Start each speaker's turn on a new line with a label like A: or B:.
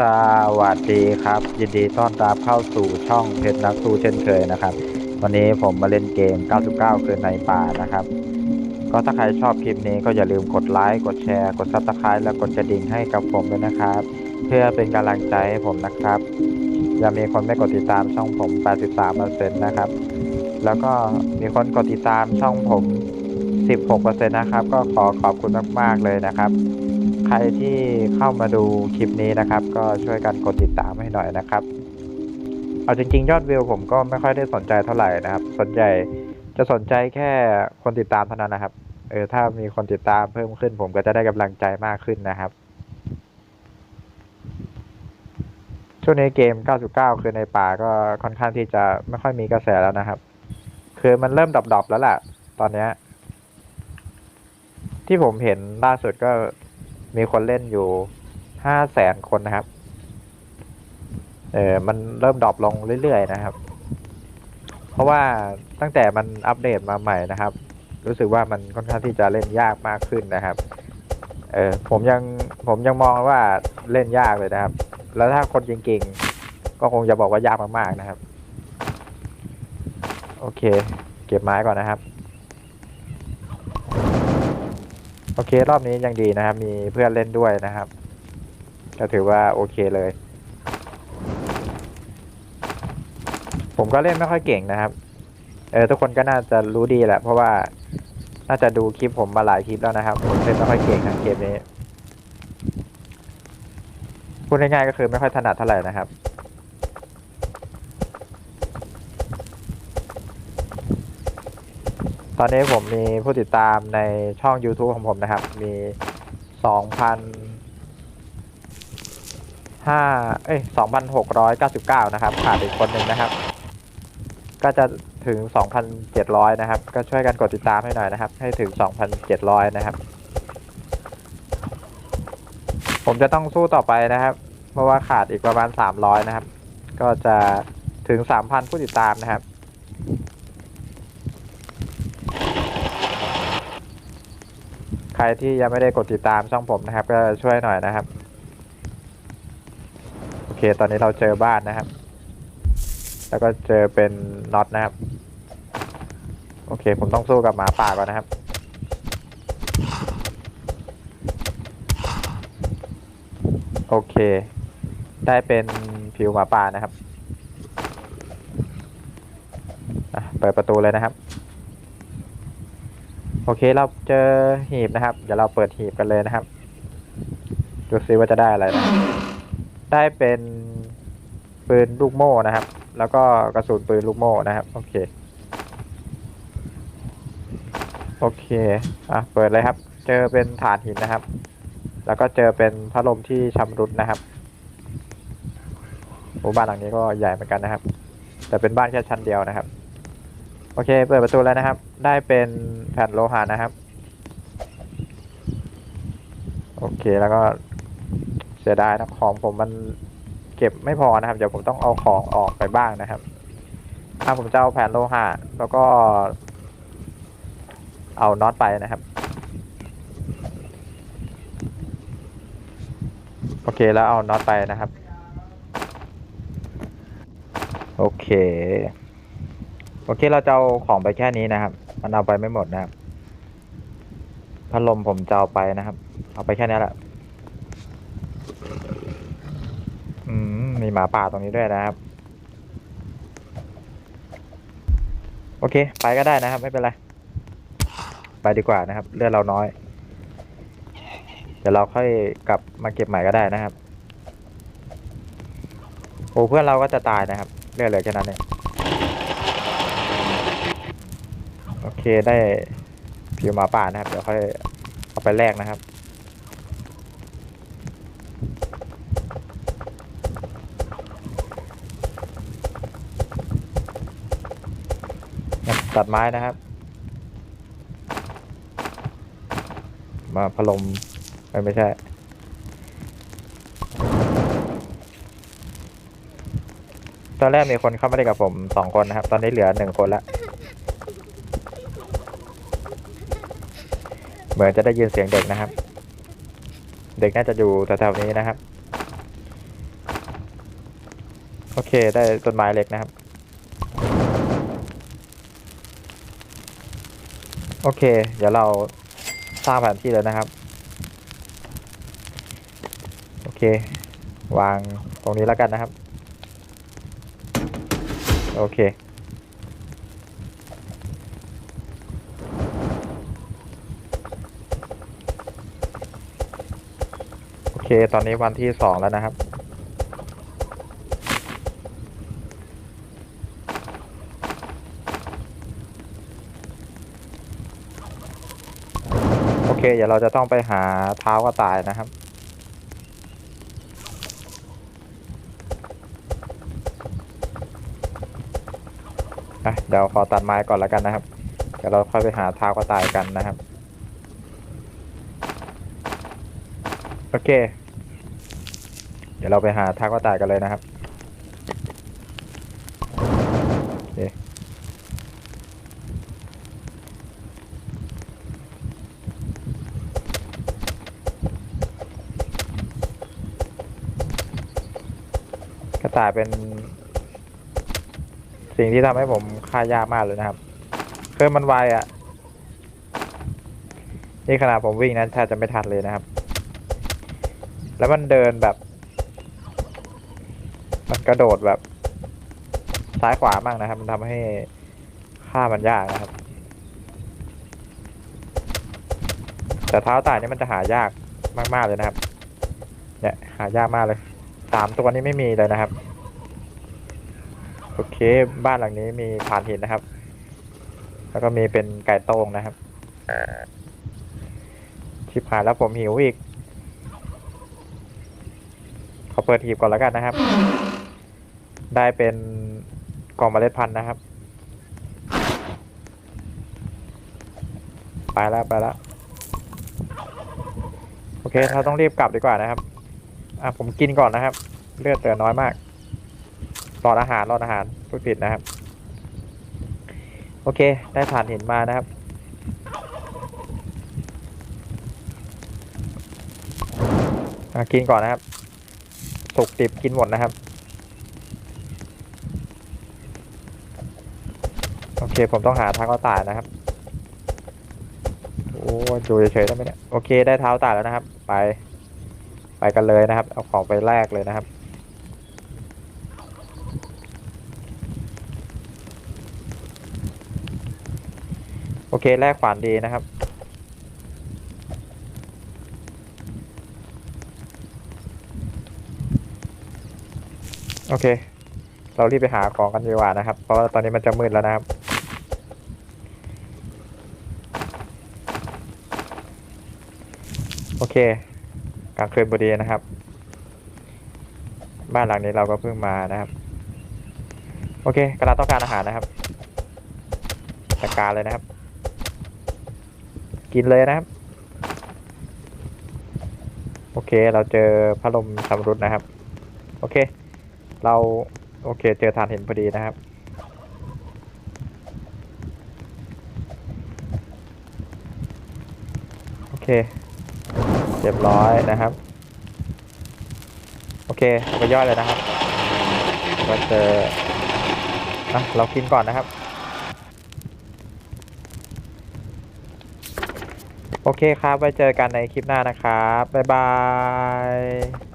A: สวัสดีครับ ยินดีต้อนรับเข้าสู่ช่องเพชรนักสู้เช่นเคยนะครับ วันนี้ผมมาเล่นเกม 99 คืนในป่านะครับ ก็ถ้าใครชอบคลิปนี้ก็อย่าลืมกดไลค์กดแชร์กดซับสไครต์และกดกระดิ่งให้กับผมด้วยนะครับ เพื่อเป็นกำลังใจให้ผมนะครับยังมีคนไม่กดติดตามช่องผม 83%นะครับ แล้วก็มีคนกดติดตามช่องผม 16%นะครับ ก็ขอขอบคุณมากๆเลยนะครับ ใครที่เข้ามาดูคลิปนี้นะครับ ก็ช่วยกันกดติดตามให้หน่อยนะครับ เอาจริง ๆ ยอดวิวผมก็ไม่ค่อยได้สนใจเท่าไหร่นะครับส่วนใหญ่จะสนใจแค่คนติดตามเท่านั้นนะครับ เออ ถ้ามีคนติดตามเพิ่มขึ้น ผมก็จะได้กำลังใจมากขึ้นนะครับ ช่วงนี้เกม 99 คือในป่าก็ค่อนข้างที่จะไม่ค่อยมีกระแสแล้วนะครับ คือมันเริ่มดรอปๆแล้วแหละตอนเนี้ยที่ผมเห็นล่าสุดก็ มีคนเล่นอยู่ห้าแสนคนนะครับ เออมันเริ่มดรอปลงเรื่อยๆนะครับ เพราะว่าตั้งแต่มันอัปเดตมาใหม่นะครับ รู้สึกว่ามันค่อนข้างที่จะเล่นยากมากขึ้นนะครับ เออผมยังผมยังมองว่าเล่นยากเลยนะครับ แล้วถ้าคนเก่งๆก็คงจะบอกว่ายากมากๆนะครับ โอเค เก็บไม้ก่อนนะครับ โอเครอบนี้ยังดีนะครับ มีเพื่อนเล่นด้วยนะครับ ก็ถือว่าโอเคเลย ผมก็เล่นไม่ค่อยเก่งนะครับ เออทุกคนก็น่าจะรู้ดีแหละ เพราะว่าน่าจะดูคลิปผมมาหลายคลิปแล้วนะครับผมเล่นไม่ค่อยเก่งนะเกมนี้พูดง่ายๆก็คือไม่ค่อยถนัดเท่าไหร่นะครับ ตอนนี้ผมมีผู้ติดตามในช่อง YouTube ของผมนะครับ มีสองพันห้าเอ้ยสองพันหกร้อยเก้าสิบเก้านะครับ ขาดอีกคนหนึ่งนะครับ ก็จะถึงสองพันเจ็ดร้อยนะครับ ก็ช่วยกันกดติดตามให้หน่อยนะครับ ให้ถึงสองพันเจ็ดร้อยนะครับ ผมจะต้องสู้ต่อไปนะครับ เพราะว่าขาดอีกประมาณสามร้อยนะครับ ก็จะถึงสามพันผู้ติดตามนะครับ ใค รที่ยังไม่ได้กดติดตามช่องผมนะครับ ก็ช่วยหน่อยนะครับ โอเค ตอนนี้เราเจอบ้านนะครับ แล้วก็เจอเป็นน็อตนะครับ โอเค ผมต้องสู้กับหมาป่าก่อนนะครับ โอเค ได้เป็นผิวหมาป่านะครับ เปิดประตูเลยนะครับ โอเคเราเจอหีบนะครับ เดี๋ยวเราเปิดหีบกันเลยนะครับ ดูซิว่าจะได้อะไรนะได้เป็นปืนลูกโม่นะครับ แล้วก็กระสุนปืนลูกโม่นะครับ โอเค โอเค อะ เปิดเลยครับ เจอเป็นฐานหินนะครับ แล้วก็เจอเป็นพัดลมที่ชำรุดนะครับหมู่บ้านหลังนี้ก็ใหญ่เหมือนกันนะครับ แต่เป็นบ้านแค่ชั้นเดียวนะครับ โอเค เปิดประตูแล้วนะครับ ได้เป็นแผ่นโลหะนะครับ โอเคแล้วก็เสียดายนะของผมมันเก็บไม่พอนะครับ เดี๋ยวผมต้องเอาของออกไปบ้างนะครับถ้าผมจะเอาแผ่นโลหะแล้วก็ เอาน็อตไปนะครับ โอเคแล้วเอาน็อตไปนะครับ โอเค โอเคเราจะเอาของไปแค่นี้นะครับ มันเอาไปไม่หมดนะครับพัดลมผมจะเอาไปนะครับ เอาไปแค่นี้แหละอืมมีหมาป่าตรงนี้ด้วยนะครับ โอเค ไปก็ได้นะครับ ไม่เป็นไรไปดีกว่านะครับ เลือดเราน้อย เดี๋ยวเราค่อยกลับมาเก็บใหม่ก็ได้นะครับ โอ้เพื่อนเราก็จะตายนะครับเลือดเหลือแค่นั้นเอง โอ เคได้ผิวหมาป่านะครับ เดี๋ยวค่อยเอาไปแลกนะครับ ตัดไม้นะครับ มาพลมเอ้ยไม่ใช่ตอนแรกมีคนเข้ามาเล่นกับผมสองคนนะครับ ตอนนี้เหลือหนึ่งคนละ เหมือนจะได้ยินเสียงเด็กนะครับ เด็กน่าจะอยู่แถวๆนี้นะครับ โอเคได้ต้นไม้เล็กนะครับ โอเค เดี๋ยวเราสร้างแผนที่เลยนะครับ โอเค วางตรงนี้แล้วกันนะครับ โอเค เคตอนนี้วันที่สองแล้วนะครับ โอเค เดี๋ยวเราจะต้องไปหาเท้ากระต่ายนะครับ อะ เดี๋ยวขอตัดไม้ก่อนแล้วกันนะครับ เดี๋ยวเราค่อยไปหาเท้ากระต่ายกันนะครับโอเค เดี๋ยวเราไปหาทากระต่ายกันเลยนะครับกระต่ายเป็น สิ่งที่ทำให้ผมฆ่ายากมากเลยนะครับเคือมันไวอะ่ะ นี่ขนาดผมวิ่งนั้นแทบจะไม่ทันเลยนะครับ แล้วมันเดินแบบ มันกระโดดแบบ ซ้ายขวามากนะครับ มันทำให้ฆ่ามันยากนะครับ แต่เท้าต่ายนี่มันจะหายากมากๆเลยนะครับ เนี่ยหายากมากเลยสามตัวนี้ไม่มีเลยนะครับ โอเค บ้านหลังนี้มีฐานหินนะครับ แล้วก็มีเป็นไก่โต้งนะครับชิบหายแล้วผมหิวอีกขอเปิดหีบก่อนแล้วกันนะครับ ได้เป็นกล่องเมล็ดพันธุ์นะครับ ไปแล้วไปแล้วโอเคเราต้องรีบกลับดีกว่านะครับ อะผมกินก่อนนะครับ เลือดเหลือน้อยมากรอดอาหารรอดอาหารพูดผิดนะครับ โอเค ได้ฐานหินมานะครับอะกินก่อนนะครับสุกดิบกินหมดนะครับ โอเคผมต้องหาทางเข้าตายนะครับ โอ้ยดูเฉยๆได้ไหมเนี่ยโอเคได้เท้าตายแล้วนะครับ ไป ไปกันเลยนะครับ เอาของไปแลกเลยนะครับโอเคแลกขวานดีนะครับ โอเค เรารีบไปหาของกันดีกว่านะครับ เพราะว่าตอนนี้มันจะมืดแล้วนะครับ โอเคกลางคืนพอดีนะครับ บ้านหลังนี้เราก็เพิ่งมานะครับ โอเคกระดาษต้องการอาหารนะครับจัดการเลยนะครับ กินเลยนะครับ โอเคเราเจอพัดลมชำรุดนะครับ โอเค เราโอเค เจอทานเห็นพอดีนะครับโอเค เรียบร้อยนะครับ โอเคไปย่อยเลยนะครับก็เจออะเรากินก่อนนะครับ โอเคครับ ไปเจอกันในคลิปหน้านะครับ บ๊ายบาย